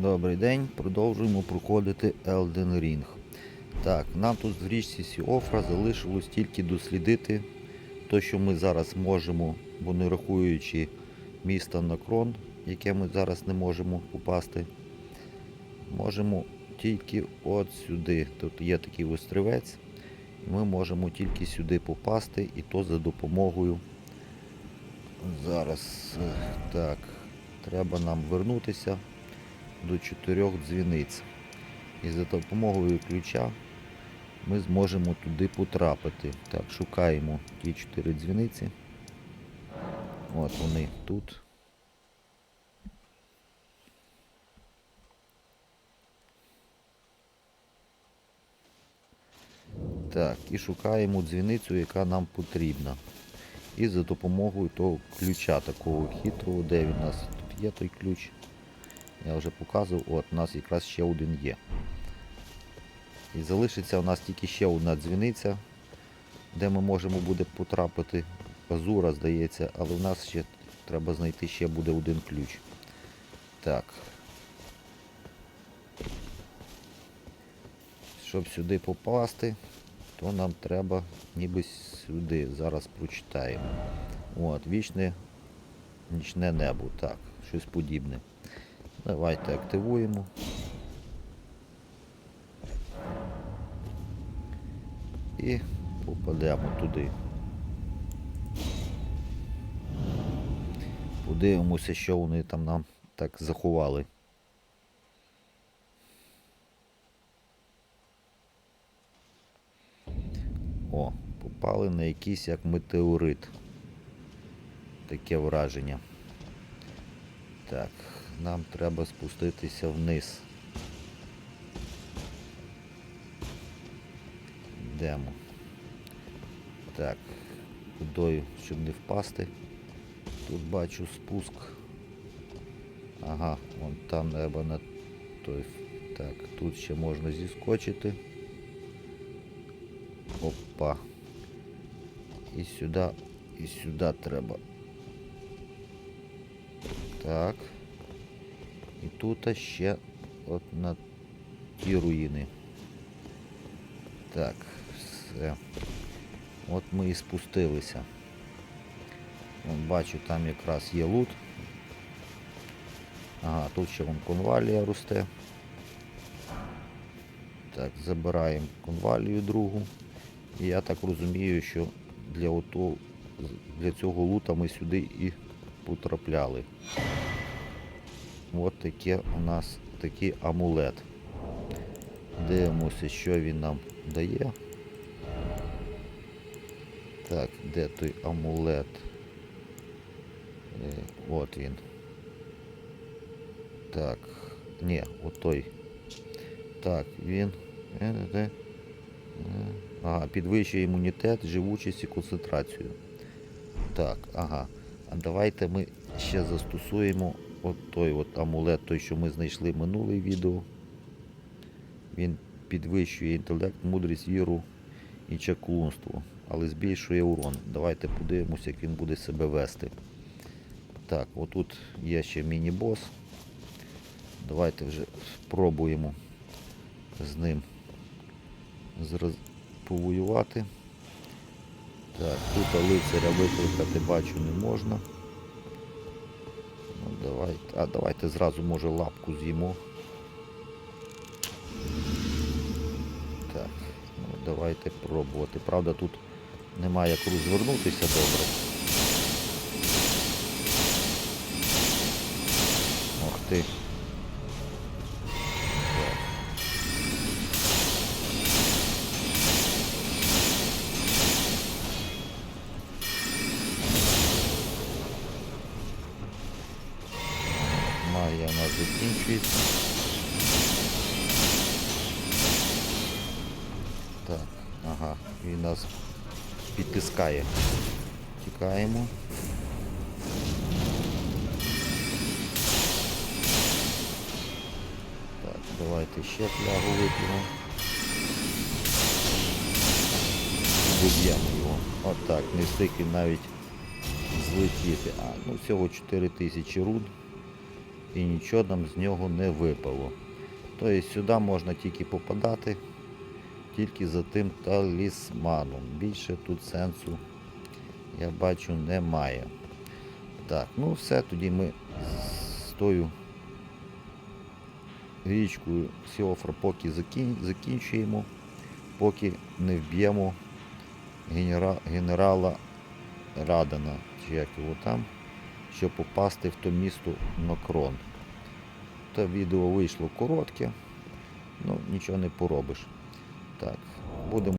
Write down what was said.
Добрий день, продовжуємо проходити Elden Ring. Так, нам тут в річці Сіофра залишилось тільки дослідити те, що ми зараз можемо, бо не рахуючи міста Накрон, яке ми зараз не можемо попасти. Можемо тільки от сюди. Тут є такий острівець. І ми можемо тільки сюди попасти, і то за допомогою. Зараз е, так, треба нам вернутися до чотирьох дзвіниць. І за допомогою ключа ми зможемо туди потрапити. Так, шукаємо ті чотири дзвіниці. От вони тут. Так, і шукаємо дзвіницю, яка нам потрібна. І за допомогою того ключа такого хитрого, де він у нас тут є той ключ. Я вже показував, от у нас якраз ще один є. І залишиться у нас тільки ще одна дзвіниця, де ми можемо буде потрапити. Азура, здається, але в нас ще треба знайти ще буде один ключ. Так. Щоб сюди попасти, то нам треба ніби сюди. Зараз прочитаємо. От, вічне нічне небо. Так, щось подібне. Давайте активуємо. І попадемо туди. Подивимося, що вони там нам так заховали. О, попали на якийсь як метеорит. Таке враження. Так, нам треба спуститися вниз. Йдемо. Так, водою, щоб не впасти. Тут бачу спуск. Ага, вон там треба на той. Так, тут ще можна зіскочити. Опа. І сюди, і сюди треба. Так. І тут ще от на ті руїни. Так, все. От ми і спустилися. Вон, бачу, там якраз є лут. Ага, тут ще вон конвалія росте. Так, забираємо конвалію другу. І я так розумію, що для, ото, для цього лута ми сюди і потрапляли. От таке у нас такий амулет. Дивимося, що він нам дає. Так, де той амулет? Е, от він. Так, ні, отой. Так, він. е. Е, Ага, підвищує імунітет, живучість і концентрацію. Так, ага. А давайте ми ще застосуємо от той от амулет, той, що ми знайшли минуле відео. Він підвищує інтелект, мудрість, віру і чаклунство, але збільшує урон. Давайте подивимося, як він буде себе вести. Так, отут є ще міні-бос. Давайте вже спробуємо з ним повоювати. Так, тут лицаря викликати бачу не можна. Давайте. А давайте зразу може лапку з'їмо. Так, ну давайте пробувати. Правда, тут немає як розвернутися добре. Ох ти. Нас. Так, ага, він нас підтискає. Тікаємо. Так, давайте ще флягу вип'ємо. Доб'ємо його. Отак, не встиг навіть злетіти. А, ну всього 4000 руд. І нічого нам з нього не випало. Тобто сюди можна тільки попадати, тільки за тим талісманом. Більше тут сенсу, я бачу, немає. Так, ну все, тоді ми з тою річкою Сіофра поки закінчуємо, поки не вб'ємо генера... генерала Радана, чи як його там, щоб попасти в то місто Нокрон. Та відео вийшло коротке, ну нічого не поробиш. Так, будемо.